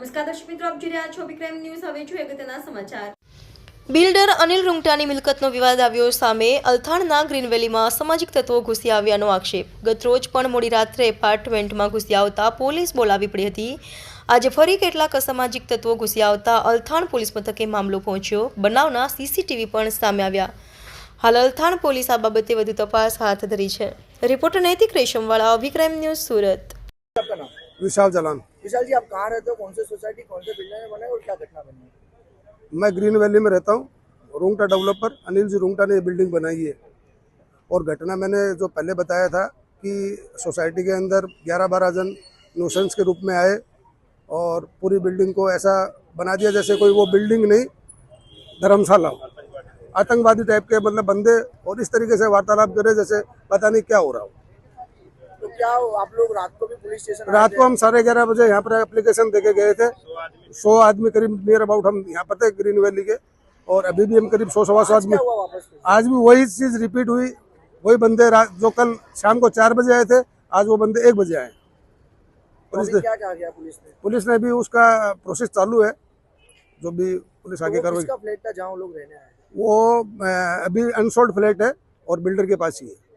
નમસ્કાર દર્શક મિત્રો આપ જોઈ રહ્યા છો બિક્રાઇમ ન્યૂઝ. હવે જોઈએ અગત્યના સમાચાર. બિલ્ડર અનિલ રૂંગટાની મિલકતનો વિવાદ આવ્યો સામે અલથાણના ગ્રીનવેલીમાં સામાજિક તત્વો ઘૂસી આવ્યાનો આક્ષેપ. ગતરોજ પણ મોડી રાત્રે એપાર્ટમેન્ટમાં ઘૂસી આવતા પોલીસ બોલાવી પડી હતી. આજે ફરી કેટલાક અસામાજિક તત્વો ઘૂસી આવતા અલથાણ પોલીસ મથકે મામલો પહોંચ્યો. બનાવના સીસીટીવી પણ સામે આવ્યા. હાલ અલથાણ પોલીસ આ બાબતે વધુ તપાસ હાથ ધરી છે. Reporter Naitik Reshamwala Abhi crime news Surat. વિશાલ જલાન. विशाल जी, आप कहाँ रहते हो? कौन से सोसाइटी कौन से बिल्डिंग में बने और क्या घटना बनी मैं ग्रीन वैली में रहता हूँ। रूंगटा डेवलपर अनिल जी रूंगटा ने ये बिल्डिंग बनाई है। और घटना मैंने जो पहले बताया था कि सोसाइटी के अंदर 12-12 जन नोशंस के रूप में आए और पूरी बिल्डिंग को ऐसा बना दिया जैसे कोई वो बिल्डिंग नहीं, धर्मशाला आतंकवादी टाइप के मतलब बंदे और इस तरीके से वार्तालाप करे जैसे पता नहीं क्या हो रहा हो। क्या आप लोग रात को भी पुलिस स्टेशन रात को हम साढ़े ग्यारह बजे यहाँ पर एप्लीकेशन देके गए थे। सौ आदमी करीब नियर अबाउट हम यहाँ पर थे ग्रीन वैली के। और अभी भी हम करीब सौ सवा सौ आदमी? आज भी वही चीज़ रिपीट हुई। वही बंदे जो कल शाम को चार बजे आए थे आज वो बंदे एक बजे आए। तो पुलिस ने क्या क्या पुलिस ने? पुलिस ने भी उसका प्रोसेस चालू है। जो भी पुलिस तो आगे वो कार्रवाई फ्लैट था जहाँ वो लोग रहने आए वो अभी अनसोल्ड फ्लैट है और बिल्डर के पास ही है।